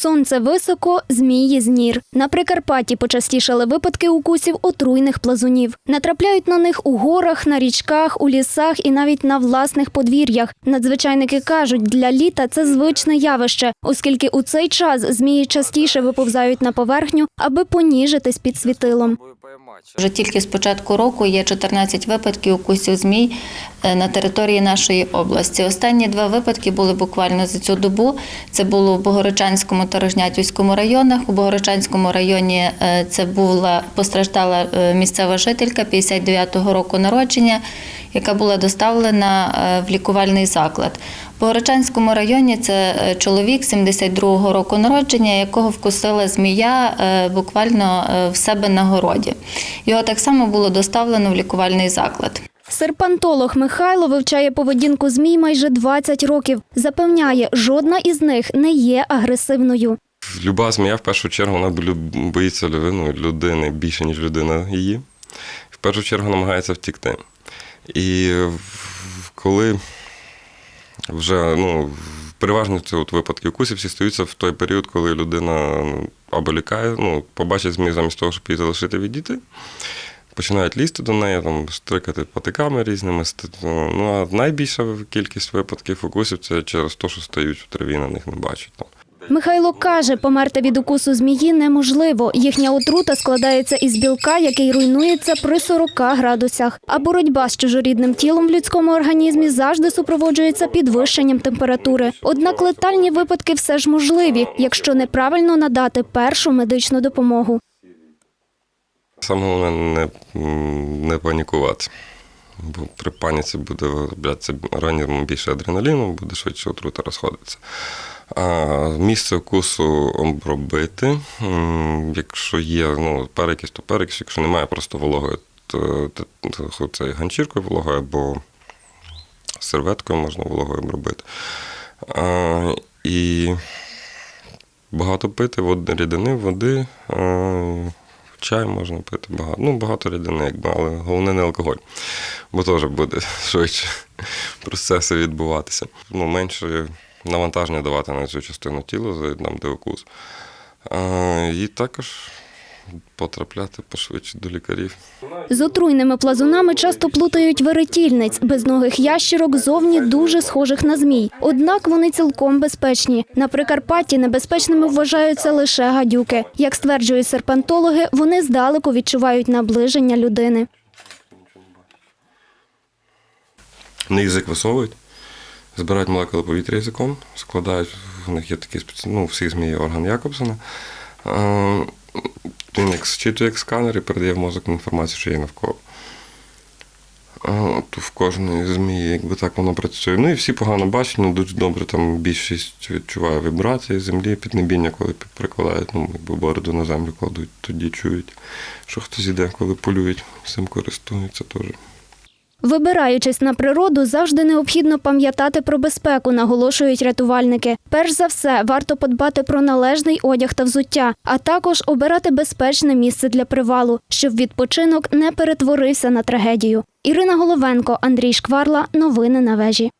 Сонце високо, змії знір. На Прикарпатті почастішали випадки укусів отруйних плазунів. Натрапляють на них у горах, на річках, у лісах і навіть на власних подвір'ях. Надзвичайники кажуть, для літа це звичне явище, оскільки у цей час змії частіше виповзають на поверхню, аби поніжитись під світилом. Вже тільки з початку року є 14 випадків укусів змій е, на території нашої області. Останні два випадки були буквально за цю добу. Це було в Богородчанському та Рожнятівському районах. У Богородчанському районі е, це була постраждала е, місцева жителька 59-го року народження, яка була доставлена е, в лікувальний заклад. В Богородчанському районі це е, чоловік 72-го року народження, якого вкусила змія е, буквально в себе на городі. Його так само було доставлено в лікувальний заклад. Серпантолог Михайло вивчає поведінку змій майже 20 років. Запевняє, жодна із них не є агресивною. Люба змія в першу чергу вона боїться лю- людини більше, ніж людина її. В першу чергу намагається втікти. І коли вже ну, це от випадки укусів всі стаються в той період, коли людина ну, або лікає, ну, побачить змію замість того, щоб її залишити відійти. Починають лізти до неї, там, стрикати патиками різними. Ну, а найбільша кількість випадків укусів це через те, що стають в траві, на них не бачать. Там. Михайло каже, померти від укусу змії неможливо. Їхня отрута складається із білка, який руйнується при 40 градусах. А боротьба з чужорідним тілом в людському організмі завжди супроводжується підвищенням температури. Однак летальні випадки все ж можливі, якщо неправильно надати першу медичну допомогу. Саме головне не, не панікувати. Бо при паніці буде вироблятися організмом більше адреналіну, буде швидше отрута розходитися. А місце укусу обробити. Якщо є ну, перекись, то перекись, якщо немає просто вологою, то, це ганчіркою вологою або серветкою можна вологою обробити. А, і багато пити, вод- рідини, води. Чай можна пити багато. Ну, багато рідини, якби, але головне не алкоголь, бо теж буде швидше процеси відбуватися. Ну, менше навантаження давати на цю частину тіла, за- там, де укус. І також потрапляти пошвидше до лікарів. З отруйними плазунами часто плутають веретільниць, безногих ящірок зовні дуже схожих на змій. Однак вони цілком безпечні. На Прикарпатті небезпечними вважаються лише гадюки. Як стверджують серпантологи, вони здалеку відчувають наближення людини. Вони язик висовують, збирають молекули повітря язиком, складають, в них є такий ну, у всіх змій орган Якобсона. Він як зчитує як сканер і передає в мозок інформацію, що є навколо. То в кожної змії якби так воно працює. Ну і всі погано бачать, ну дуже добре там більшість відчуває вібрації землі, піднебіння, коли прикладають, ну, якби бороду на землю кладуть, тоді чують, що хтось іде, коли полюють, цим користуються теж. Вибираючись на природу, завжди необхідно пам'ятати про безпеку, наголошують рятувальники. Перш за все, варто подбати про належний одяг та взуття, а також обирати безпечне місце для привалу, щоб відпочинок не перетворився на трагедію. Ірина Головенко, Андрій Шкварла. Новини на вежі.